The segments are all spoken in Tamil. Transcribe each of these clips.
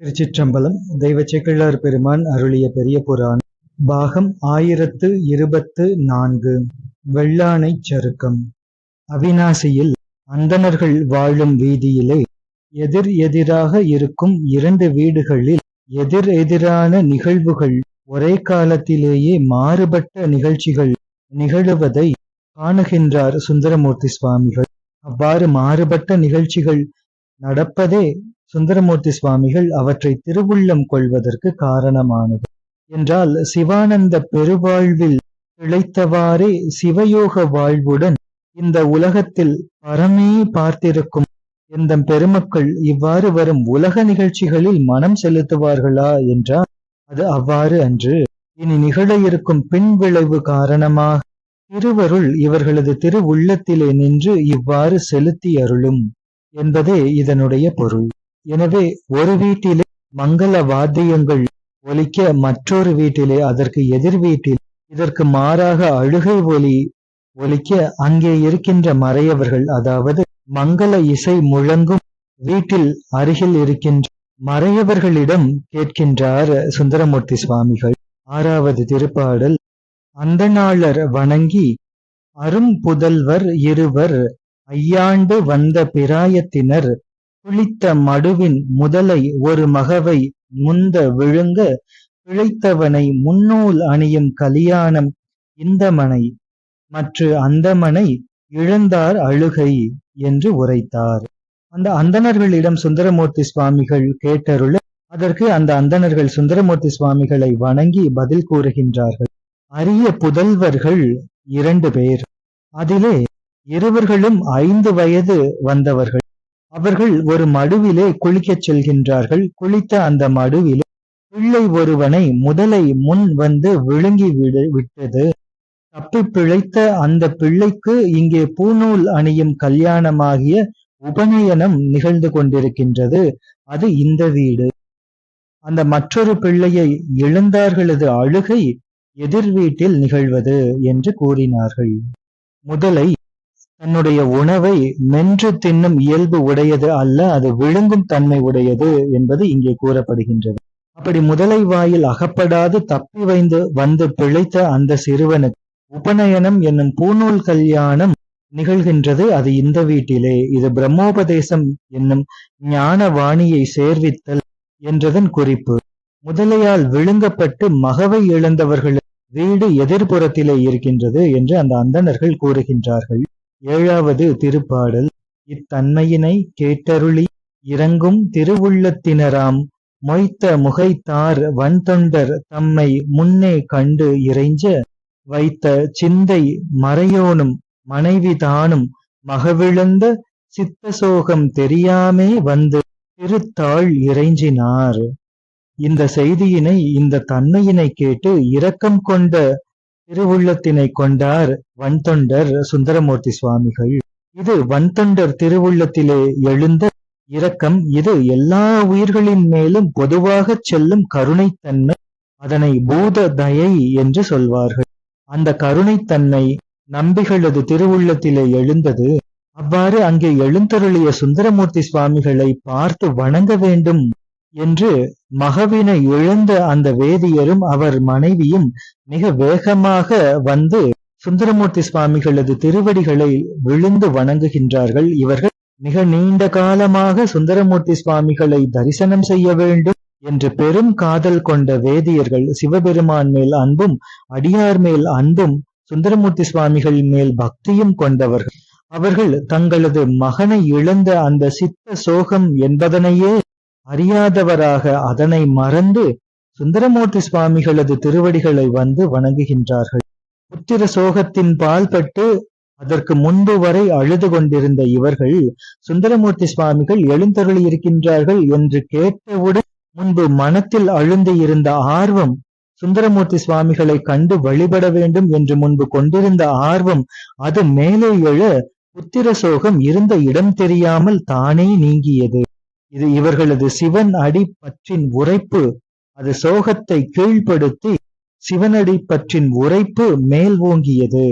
திருச்சிற்றம்பலம் தெய்வ செக்கிழார் பெருமான் அருளிய பெரிய புராணம். பாகம் ஆயிரத்து இருபத்து நான்கு. வெள்ளானைச் சருக்கம். அவிநாசியில் அந்தணர்கள் வாழும் வீதியிலே எதிர் எதிராக இருக்கும் இரண்டு வீடுகளில் எதிர் எதிரான நிகழ்வுகள் ஒரே காலத்திலேயே மாறுபட்ட நிகழ்ச்சிகள் நிகழுவதை காணுகின்றார் சுந்தரமூர்த்தி சுவாமிகள். அவ்வாறு மாறுபட்ட நிகழ்ச்சிகள் நடப்பதே சுந்தரமூர்த்தி சுவாமிகள் அவற்றை திருவுள்ளம் கொள்வதற்கு காரணமானது. என்றால் சிவானந்த பெருவாழ்வில் பிழைத்தவாறே சிவயோக வாழ்வுடன் இந்த உலகத்தில் பரமே பார்த்திருக்கும் எந்த பெருமக்கள் இவ்வாறு வரும் உலக நிகழ்ச்சிகளில் மனம் செலுத்துவார்களா என்றால் அது அவ்வாறு அன்று இனி நிகழ இருக்கும் பின்விளைவு காரணமாக திருவருள் இவர்களது திரு உள்ளத்திலே நின்று இவ்வாறு செலுத்தி அருளும் என்பதே இதனுடைய பொருள். எனவே ஒரு வீட்டிலே மங்கள வாத்தியங்கள் ஒலிக்க மற்றொரு வீட்டிலே அதற்கு எதிர் வீட்டில் இதற்கு மாறாக அழுகை ஒலி ஒலிக்க அங்கே இருக்கின்ற மறையவர்கள் அதாவது மங்கள இசை முழங்கும் வீட்டில் அருகில் இருக்கின்ற மறையவர்களிடம் கேட்கின்றார் சுந்தரமூர்த்தி சுவாமிகள். ஆறாவது திருப்பாடல் அந்தநாளர் வணங்கி அரும் புதல்வர் இருவர் ஐயாண்டு வந்த பிராயத்தினர் குளித்த மடுவின் முதலை ஒரு மகவை முந்த விழுங்க பிழைத்தவனை முன்னூல் அணியும் கலியாணம் இந்தமனை மற்ற அந்தமனை இழந்தார் அழுகை என்று உரைத்தார். அந்த அந்தணர்களிடம் சுந்தரமூர்த்தி சுவாமிகள் கேட்டருள அதற்கு அந்த அந்தணர்கள் சுந்தரமூர்த்தி சுவாமிகளை வணங்கி பதில் கூறுகின்றார்கள். அரிய புதல்வர்கள் இரண்டு பேர். அதிலே இருவர்களும் ஐந்து வயது வந்தவர்கள். அவர்கள் ஒரு மடுவிலே குளிக்கச் செல்கின்றார்கள். குளித்த அந்த மடுவிலே பிள்ளை ஒருவனை முதலை முன் வந்து விழுங்கி விட்டது. தப்பி பிழைத்த அந்த பிள்ளைக்கு இங்கே பூநூல் அணியும் கல்யாணமாகிய உபநயனம் நிகழ்ந்து கொண்டிருக்கின்றது. அது இந்த வீடு. அந்த மற்றொரு பிள்ளையை எழுந்தார்களது அழுகை எதிர் வீட்டில் நிகழ்வது என்று கூறினார்கள். முதலை தன்னுடைய உணவை மென்று தின்னும் இயல்பு உடையது அல்ல அது விழுங்கும் தன்மை உடையது என்பது இங்கே கூறப்படுகின்றது. அப்படி முதலை வாயில் அகப்படாது தப்பி வைந்து வந்து பிழைத்த அந்த சிறுவனுக்கு உபநயனம் என்னும் பூநூல் கல்யாணம் நிகழ்கின்றது. அது இந்த வீட்டிலே. இது பிரம்மோபதேசம் என்னும் ஞான வாணியை சேர்வித்தல் என்றதன் குறிப்பு. முதலையால் விழுங்கப்பட்டு மகவை இழந்தவர்கள் வீடு எதிர்புறத்திலே இருக்கின்றது என்று அந்த அந்தணர்கள் கூறுகின்றார்கள். ஏழாவது திருப்பாடல். இத்தன்மையினை கேட்டருளி இறங்கும் திருவுள்ளத்தினராம். மொய்த்த முகைத்தார் வன்தொண்டர் தம்மை முன்னே கண்டு இறைஞ்ச. வைத்த சிந்தை மறையோனும் மனைவிதானும் மகவிழந்த சித்தசோகம் தெரியாமே வந்து திருத்தாள் இறைஞ்சினார். இந்த செய்தியினை இந்த தன்மையினை கேட்டு இரக்கம் கொண்ட திருவுள்ளத்தினை கொண்டார் வன்தொண்டர் சுந்தரமூர்த்தி சுவாமிகள். இது வன்தொண்டர் திருவுள்ளத்திலே எழுந்த இரக்கம். இது எல்லா உயிர்களின் மேலும் பொதுவாக செல்லும் கருணைத்தன்மை. அதனை பூத தயை என்று சொல்வார்கள். அந்த கருணைத்தன்மை நம்பிகளது திருவுள்ளத்திலே எழுந்தது. அவ்வாறு அங்கே எழுந்தருளிய சுந்தரமூர்த்தி சுவாமிகளை பார்த்து வணங்க வேண்டும். என்று மகவினை இழந்த அந்த வேதியரும் அவர் மனைவியும் மிக வேகமாக வந்து சுந்தரமூர்த்தி சுவாமிகளது திருவடிகளை விழுந்து வணங்குகின்றார்கள். இவர்கள் மிக நீண்ட காலமாக சுந்தரமூர்த்தி சுவாமிகளை தரிசனம் செய்ய வேண்டும் என்று பெரும் காதல் கொண்ட வேதியர்கள் சிவபெருமான் மேல் அன்பும் அடியார் மேல் அன்பும் சுந்தரமூர்த்தி சுவாமிகள் மேல் பக்தியும் கொண்டவர்கள். அவர்கள் தங்களது மகனை இழந்த அந்த சித்த சோகம் என்பதனையே அறியாதவராக அதனை மறந்து சுந்தரமூர்த்தி சுவாமிகளது திருவடிகளை வந்து வணங்குகின்றார்கள். புத்திர சோகத்தின் பால்பட்டு அதற்கு முன்பு வரை அழுது கொண்டிருந்த இவர்கள் சுந்தரமூர்த்தி சுவாமிகள் எழுந்தருளி இருக்கின்றார்கள் என்று கேட்டவுடன் முன்பு மனத்தில் அழுந்து இருந்த ஆர்வம் சுந்தரமூர்த்தி சுவாமிகளை கண்டு வழிபட வேண்டும் என்று முன்பு கொண்டிருந்த ஆர்வம் அது மேலே எழ புத்திர சோகம் இருந்த இடம் தெரியாமல் தானே நீங்கியது. இது இவர்களது சிவன் அடி பற்றின் உரைப்பு. அது சோகத்தை கீழ்ப்படுத்தி சிவனடி பற்றின் உரைப்பு மேல் ஓங்கியது.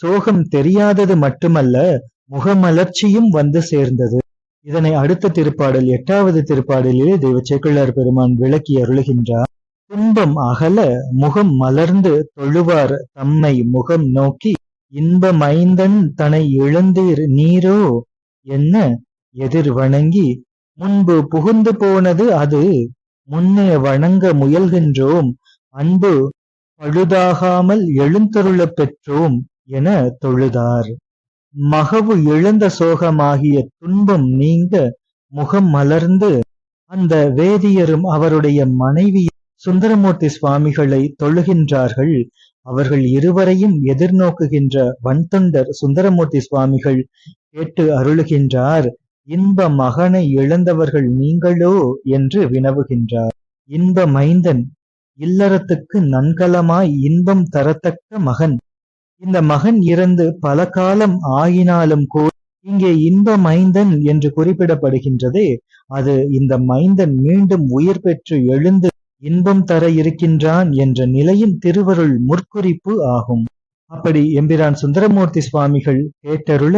சோகம் தெரியாதது மட்டுமல்ல முகமலர்ச்சியும் வந்து சேர்ந்தது. இதனை அடுத்த திருப்பாடல் எட்டாவது திருப்பாடலிலே தெய்வ சேக்கிழார் பெருமான் விளக்கி அருளுகின்றார். துன்பம் அகல முகம் மலர்ந்து தொழுவார் தம்மை முகம் நோக்கி இன்ப மைந்தன் தனை இழந்தீர் நீரோ? என்ன? எதிர் வணங்கி முன்பு புகுந்து போனது அது. முன்னே வணங்க முயல்கின்றோம். அன்பு பழுதாகாமல் எழுந்தருளப் பெற்றோம் என தொழுதார். மகவு இழந்த சோகமாகிய துன்பம் நீங்க முகம் மலர்ந்து அந்த வேதியரும் அவருடைய மனைவி சுந்தரமூர்த்தி சுவாமிகளை தொழுகின்றார்கள். அவர்கள் இருவரையும் எதிர்நோக்குகின்ற வன்தொண்டர் சுந்தரமூர்த்தி சுவாமிகள் கேட்டு அருளுகின்றார். இன்ப மகனை இழந்தவர்கள் நீங்களோ என்று வினவுகின்றார். இன்ப மைந்தன் இல்லறத்துக்கு நன்கலமாய் இன்பம் தரத்தக்க மகன். இந்த மகன் இறந்து பல காலம் ஆயினாலும் கூட இங்கே இன்ப மைந்தன் என்று குறிப்பிடப்படுகின்றதே அது இந்த மைந்தன் மீண்டும் உயிர் பெற்று எழுந்து இன்பம் தர இருக்கின்றான் என்ற நிலையின் திருவருள் முற்குறிப்பு ஆகும். அப்படி எம்பிரான் சுந்தரமூர்த்தி சுவாமிகள் கேட்டருள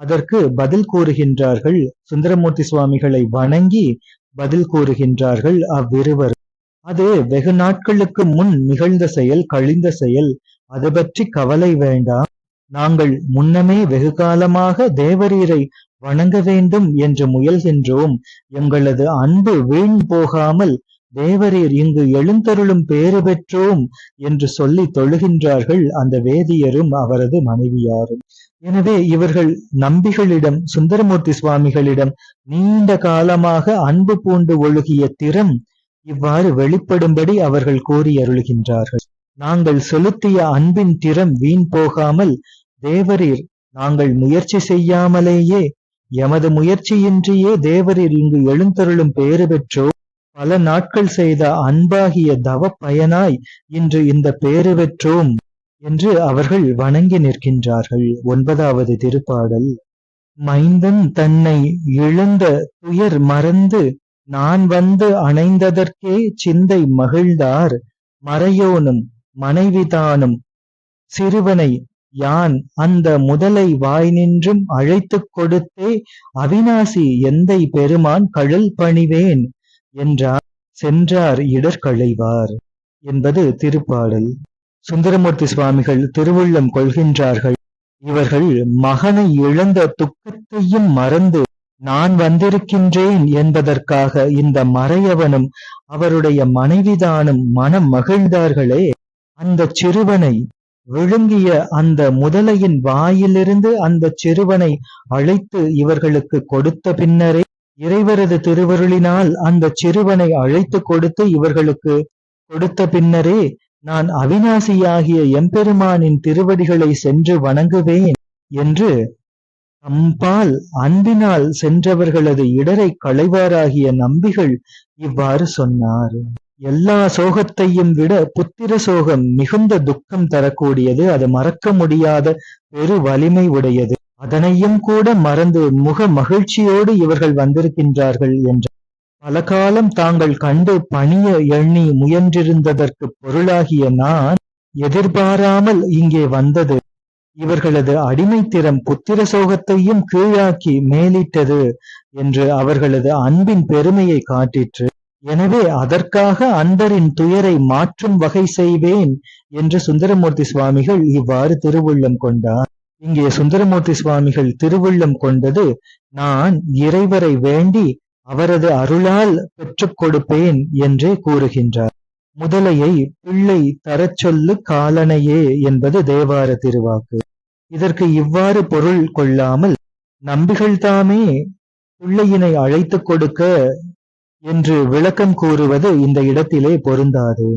அதற்கு பதில் கூறுகின்றார்கள். சுந்தரமூர்த்தி சுவாமிகளை வணங்கி பதில் கூறுகின்றார்கள் அவ்விருவர். அது வெகு நாட்களுக்கு முன் நிகழ்ந்த செயல் கழிந்த செயல். அது பற்றி கவலை வேண்டாம். நாங்கள் முன்னமே வெகு காலமாக தேவரீரை வணங்க வேண்டும் என்று முயல்கின்றோம். எங்களது அன்பு வீண் போகாமல் தேவரீர் இங்கு எழுந்தருளும் பேறு பெற்றோம் என்று சொல்லி தொழுகின்றார்கள் அந்த வேதியரும் அவரது மனைவியாரும். எனவே இவர்கள் நம்பிகளிடம் சுந்தரமூர்த்தி சுவாமிகளிடம் நீண்ட காலமாக அன்பு பூண்டு ஒழுகிய திறம் இவ்வாறு வெளிப்படும்படி அவர்கள் கூறி அருளுகின்றார்கள் நாங்கள் செலுத்திய அன்பின் திறம் வீண் போகாமல் தேவரீர் நாங்கள் முயற்சி செய்யாமலேயே எமது முயற்சியின்றியே தேவரீர் இங்கு எழுந்தருளும் பேறு பெற்றோ பல நாட்கள் செய்த அன்பாகிய தவ பயனாய் இன்று இந்த பேறு பெற்றோம் என்று அவர்கள் வணங்கி நிற்கின்றார்கள். ஒன்பதாவது திருப்பாடல். மைந்தன் தன்னை இழந்த துயர் மறந்து நான் வந்து அணைந்ததற்கே சிந்தை மகிழ்ந்தார். மறையோனும் மனைவிதானும் சிறுவனை யான் அந்த முதலை வாய் நின்றும் அழைத்துக் கொடுத்தே அவிநாசி எந்தை பெருமான் கழல் பணிவேன். என்றார் சென்றார் இடர்களைவார் என்பது திருப்பாடல். சுந்தரமூர்த்தி சுவாமிகள் திருவுள்ளம் கொள்கின்றார்கள். இவர்கள் மகனை இழந்த துக்கத்தையும் மறந்து நான் வந்திருக்கின்றேன் என்பதற்காக இந்த மறையவனும் அவருடைய மனைவிதானும் மனம் மகிழ்ந்தார்களே. அந்த சிறுவனை விழுங்கிய அந்த முதலையின் வாயிலிருந்து அந்த சிறுவனை அழைத்து இவர்களுக்கு கொடுத்த பின்னரே இறைவரது திருவருளினால் அந்த சிறுவனை அழைத்து கொடுத்து இவர்களுக்கு கொடுத்த பின்னரே நான் அவிநாசியாகிய எம்பெருமானின் திருவடிகளை சென்று வணங்குவேன் என்று தம்பால் அன்பினால் சென்றவர்களது இடரை களைவாராகிய நம்பிகள் இவ்வாறு சொன்னார். எல்லா சோகத்தையும் விட புத்திர சோகம் மிகுந்த துக்கம் தரக்கூடியது. அது மறக்க முடியாத பெரு வலிமை உடையது. அதனையும் கூட மறந்து முக மகிழ்ச்சியோடு இவர்கள் வந்திருக்கின்றார்கள் என்ற பல காலம் தாங்கள் கண்டு பணிய எண்ணி முயன்றிருந்ததற்கு பொருளாகிய நான் எதிர்பாராமல் இங்கே வந்தது. இவர்களது அடிமைத்திறம் புத்திர சோகத்தையும் கீழாக்கி மேலிட்டது என்று அவர்களது அன்பின் பெருமையை காட்டிற்று. எனவே அதற்காக அன்பரின் துயரை மாற்றும் வகை செய்வேன் என்று சுந்தரமூர்த்தி சுவாமிகள் இவ்வாறு திருவுள்ளம் கொண்டார். இங்கே சுந்தரமூர்த்தி சுவாமிகள் திருவுள்ளம் கொண்டது நான் இறைவரை வேண்டி அவரது அருளால் பெற்றுக் கொடுப்பேன் என்றே கூறுகின்றார். முதலையை பிள்ளை தரச் சொல்லு காலனையே என்பது தேவார திருவாக்கு. இதற்கு இவ்வாறு பொருள் கொள்ளாமல் நம்பிகள் தாமே பிள்ளையினை அழைத்துக் கொடுக்க என்று விளக்கம் கூறுவது இந்த இடத்திலே பொருந்தாது.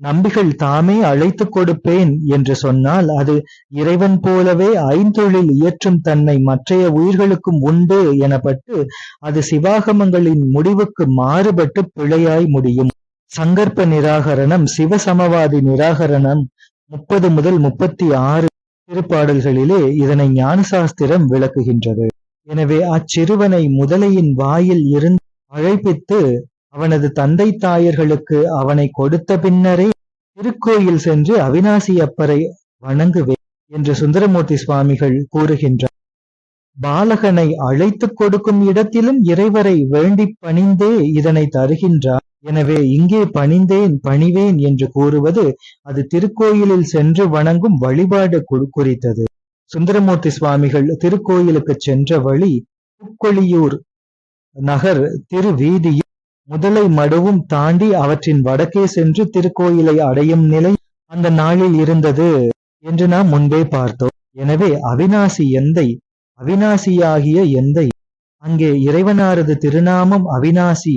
நம்பிகள் தாமே அழைத்துக் கொடுப்பேன் என்று சொன்னால் அது இறைவன் போலவே ஐந்தொழில் இயற்றும் தன்னை மற்றைய உயிர்களுக்கும் உண்டு எனப்பட்டு அது சிவாகமங்களின் முடிவுக்கு மாறுபட்டு பிழையாய் முடியும். சங்கற்ப நிராகரணம் சிவசமவாதி நிராகரணம் முப்பது முதல் முப்பத்தி ஆறு திருப்பாடல்களிலே இதனை ஞானசாஸ்திரம் விளக்குகின்றது. எனவே அச்சிறுவனை முதலையின் வாயில் இருந்து அழைப்பித்து அவனது தந்தை தாயர்களுக்கு அவனை கொடுத்த பின்னரே திருக்கோயில் சென்று அவினாசி அப்பரை வணங்குவே என்று சுந்தரமூர்த்தி சுவாமிகள் கூறுகின்றார். பாலகனை அழைத்துக் கொடுக்கும் இடத்திலும் இறைவரை வேண்டி பணிந்தே இதனை தருகின்றார். எனவே இங்கே பணிந்தேன் பணிவேன் என்று கூறுவது அது திருக்கோயிலில் சென்று வணங்கும் வழிபாடு கு- குறித்தது. சுந்தரமூர்த்தி சுவாமிகள் திருக்கோயிலுக்கு சென்ற வழி புக்கொழியூர் நகர் திருவீதியில் முதலை மடுவும் தாண்டி அவற்றின் வடக்கே சென்று திருக்கோயிலை அடையும் நிலை அந்த நாளில் இருந்தது என்று நாம் முன்பே பார்த்தோம். எனவே அவிநாசி எந்தை? அவிநாசியாகிய எந்தை? அங்கே இறைவனாரது திருநாமம் அவிநாசி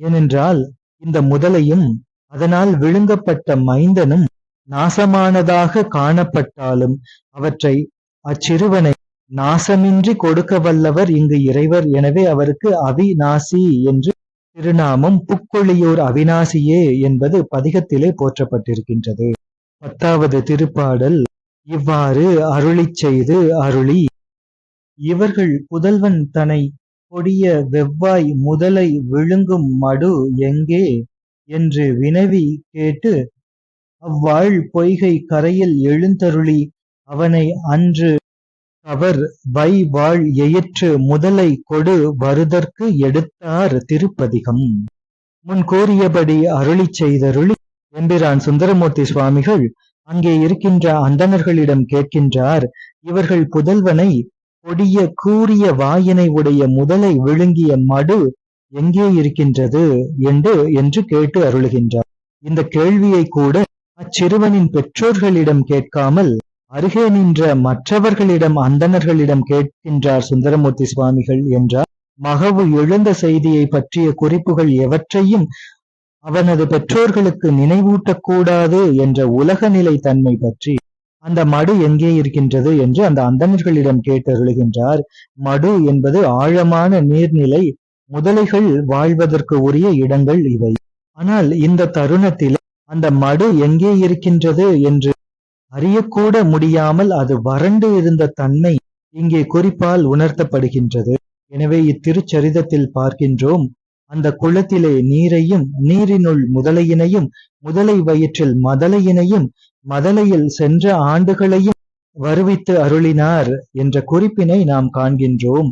ஏனென்றால் இந்த முதலையும் அதனால் விழுங்கப்பட்ட மைந்தனும் நாசமானதாக காணப்பட்டாலும் அவற்றை அச்சிறுவனை நாசமின்றி கொடுக்க வல்லவர் இங்கு இறைவர். எனவே அவருக்கு அவிநாசி என்று திருநாமம் புக்கொழியூர் அவிநாசியே என்பது பதிகத்திலே போற்றப்பட்டிருக்கின்றது. பத்தாவது திருப்பாடல் இவ்வாறு அருளிச் செய்து அருளி இவர்கள் புதல்வன் தனை கொடிய வெவ்வாய் முதலை விழுங்கும் மடு எங்கே? என்று வினவி கேட்டு அவ்வாள் பொய்கை கரையில் எழுந்தருளி அவனை அன்று அவர் வை வாழ் எயிற்று முதலை கொடு வருதற்கு எடுத்தார் திருப்பதிகம். முன் கூறியபடி அருளிச் செய்தருளி எம்பிரான் சுந்தரமூர்த்தி சுவாமிகள் அங்கே இருக்கின்ற அந்தணர்களிடம் கேட்கின்றார் இவர்கள் புதல்வனை கொடிய கூறிய வாயினை உடைய முதலை விழுங்கிய மடு எங்கே இருக்கின்றது என்று என்று கேட்டு அருளுகின்றார். இந்த கேள்வியை கூட அச்சிறுவனின் பெற்றோர்களிடம் கேட்காமல் அருகே நின்ற மற்றவர்களிடம் அந்தணர்களிடம் கேட்கின்றார் சுந்தரமூர்த்தி சுவாமிகள் என்றார். மகவு எழுந்த செய்தியை பற்றிய குறிப்புகள் எவற்றையும் அவனது பெற்றோர்களுக்கு நினைவூட்டக்கூடாது என்ற உலகநிலை தன்மை பற்றி அந்த மடு எங்கே இருக்கின்றது என்று அந்த அந்தணர்களிடம் கேட்டருளுகின்றார் மடு என்பது ஆழமான நீர்நிலை முதலைகள் வாழ்வதற்கு உரிய இடங்கள் இவை. ஆனால் இந்த தருணத்தில் அந்த மடு எங்கே இருக்கின்றது என்று அறியக்கூட முடியாமல் அது வறண்டு இருந்த தன்மை இங்கே குறிப்பால் உணர்த்தப்படுகின்றது. எனவே இத்திருச்சரிதத்தில் பார்க்கின்றோம் அந்த குளத்திலே நீரையும் நீரினுள் முதலையினையும் முதலை வயிற்றில் மதலையினையும் மதலையில் சென்ற ஆண்டுகளையும் வருவித்து அருளினார் என்ற குறிப்பினை நாம் காண்கின்றோம்.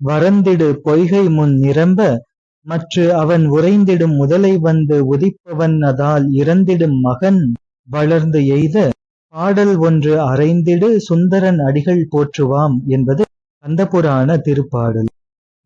வரந்திடு பொய்கை முன் நிரம்ப மற்று அவன் உறைந்திடும் முதலை வந்து உதிப்பவன் அதால் இறந்திடும் மகன் வளர்ந்து எய்த பாடல் ஒன்று அறைந்திடு சுந்தரன் அடிகள் போற்றுவாம் என்பது கந்தபுராண திருப்பாடல்.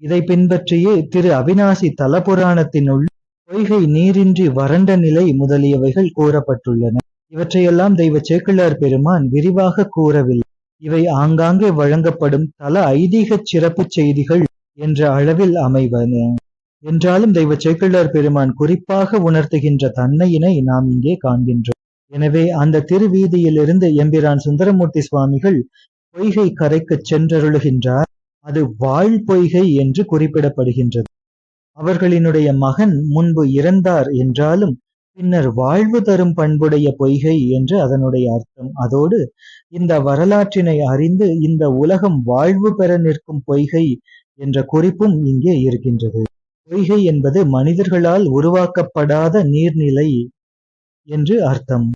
இதை பின்பற்றியே திரு அவிநாசி தலபுராணத்தினுள் பொய்கை நீரின்றி வறண்ட நிலை முதலியவைகள் கூறப்பட்டுள்ளன. இவற்றையெல்லாம் தெய்வ சேக்கிழார் பெருமான் விரிவாக கூறவில்லை. இவை ஆங்காங்கே வழங்கப்படும் தல ஐதீகச் சிறப்புச் செய்திகள் என்ற அளவில் அமைவன. என்றாலும் தெய்வ சேக்கிழார் பெருமான் குறிப்பாக உணர்த்துகின்ற தன்மையினை நாம் இங்கே காண்கின்றோம். எனவே அந்த திருவீதியிலிருந்து எம்பிரான் சுந்தரமூர்த்தி சுவாமிகள் பொய்கை கரைக்குச் சென்றருளுகின்றார். அது வாழ் பொய்கை என்று குறிப்பிடப்படுகின்றது. அவர்களினுடைய மகன் முன்பு இறந்தார் என்றாலும் பின்னர் வாழ்வு தரும் பண்புடைய பொய்கை என்று அதனுடைய அர்த்தம். அதோடு இந்த வரலாற்றினை அறிந்து இந்த உலகம் வாழ்வு பெற நிற்கும் பொய்கை என்ற குறிப்பும் இங்கே இருக்கின்றது. பொய்கை என்பது மனிதர்களால் உருவாக்கப்படாத நீர்நிலை என்று அர்த்தம்.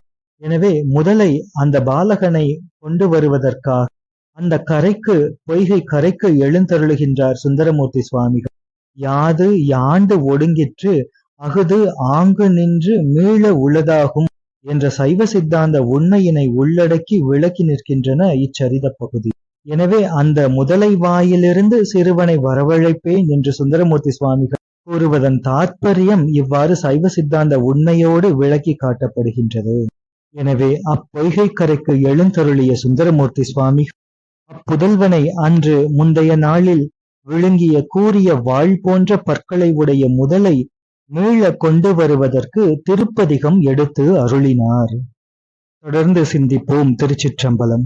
எனவே முதலை அந்த பாலகனை கொண்டு வருவதற்காக அந்த கரைக்கு பொய்கை கரைக்கு எழுந்தருளுகின்றார் சுந்தரமூர்த்தி சுவாமிகள். யாது யாண்டு ஒடுங்கிற்று அகுது ஆங்கு நின்று மீள உளதாகும் என்ற சைவ சித்தாந்த உண்மையினை உள்ளடக்கி விளக்கி நிற்கின்றன இச்சரித பகுதி. எனவே அந்த முதலை வாயிலிருந்து சிறுவனை வரவழைப்பேன் என்று சுந்தரமூர்த்தி சுவாமிகள் கூறுவதன் தாற்பயம் இவ்வாறு சைவ சித்தாந்த உண்மையோடு விளக்கி காட்டப்படுகின்றது. எனவே அப்பொய்கை கரைக்கு எழுந்தருளிய சுந்தரமூர்த்தி சுவாமி அப்புதல்வனை அன்று முந்தைய நாளில் விழுங்கிய கூறிய வாழ் போன்ற பற்களை உடைய முதலை மீள கொண்டு வருவதற்கு திருப்பதிகம் எடுத்து அருளினார். தொடர்ந்து சிந்திப்போம் திருச்சிற்றம்பலம்.